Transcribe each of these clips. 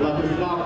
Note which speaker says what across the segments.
Speaker 1: เราจะรอบ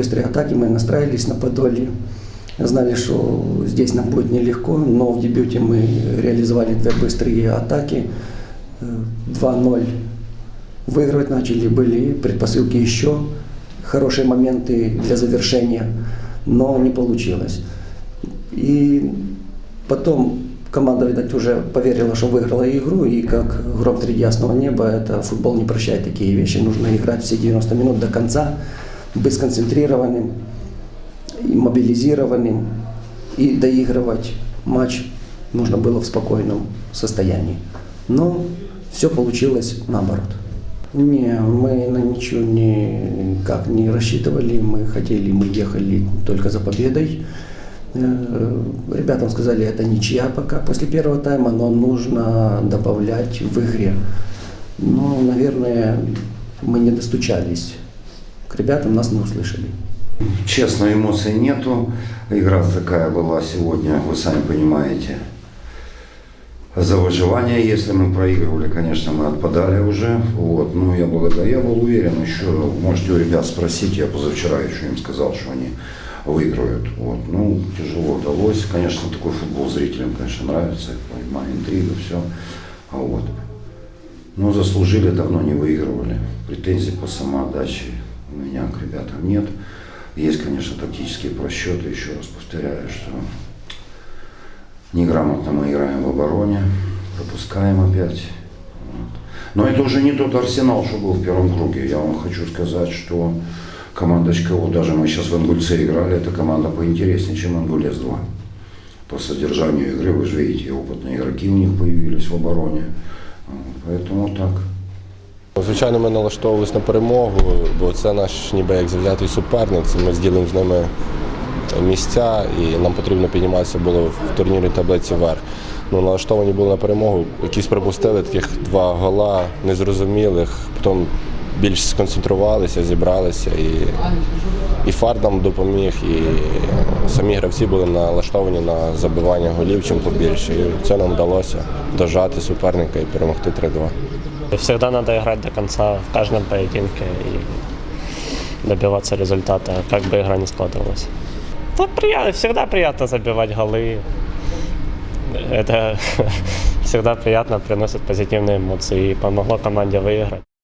Speaker 2: Быстрые атаки, мы настраивались на Подолье. Знали, что здесь нам будет нелегко, но в дебюте мы реализовали две быстрые атаки. Э, 2-0 выигрывать начали, были предпосылки еще, хорошие моменты для завершения, но не получилось. И потом команда, видать, уже поверила, что выиграла игру, и как гром среди ясного неба, это футбол не прощает такие вещи. Нужно играть все 90 минут до конца, быть сконцентрированным, и мобилизированным, и доигрывать матч нужно было в спокойном состоянии. Но все получилось наоборот. Не, мы на ничего никак не рассчитывали, мы хотели, мы ехали только за победой. Э, Ребятам сказали, это ничья пока после первого тайма, но нужно добавлять в игре. Ну, наверное, мы не достучались к ребятам, нас не услышали.
Speaker 3: Честно, эмоций нету. Игра такая была сегодня, вы сами понимаете. За выживание, если мы проигрывали, конечно, мы отпадали уже. Вот. Ну, я благодарю. Я был уверен еще, можете у ребят спросить, я позавчера еще им сказал, что они выиграют. Вот. Ну, тяжело удалось. Конечно, такой футбол зрителям, конечно, нравится. Я понимаю, интрига, все. А вот. Но заслужили, давно не выигрывали. Претензий по самоотдаче у меня к ребятам нет. Есть, конечно, тактические просчеты, еще раз повторяю, что неграмотно мы играем в обороне, пропускаем опять. Вот. Но это уже не тот арсенал, что был в первом круге. Я вам хочу сказать, что команда ЧКО, даже мы сейчас в Ангульце играли, это команда поинтереснее, чем Ангулец 2. по содержанию игры, вы же видите, опытные игроки у них появились в обороне. Вот, Поэтому так.
Speaker 4: Звичайно, ми налаштовувалися на перемогу, бо це наш ніби як завзятий суперник. Це ми зділимо з ними місця, і нам потрібно підніматися було в турнірній таблиці вверх. Ну, налаштовані були на перемогу. Якісь припустили таких два гола незрозумілих, потім більш сконцентрувалися, зібралися і, і фар нам допоміг, і самі гравці були налаштовані на забивання голів чим побільше. І це нам вдалося дожати суперника і перемогти 3-2.
Speaker 5: Всегда надо играть до конца в каждом поединке и добиваться результата, как бы игра ни складывалась. Да, приятно, всегда приятно забивать голы. Это всегда приятно, приносит позитивные эмоции и помогло команде выиграть.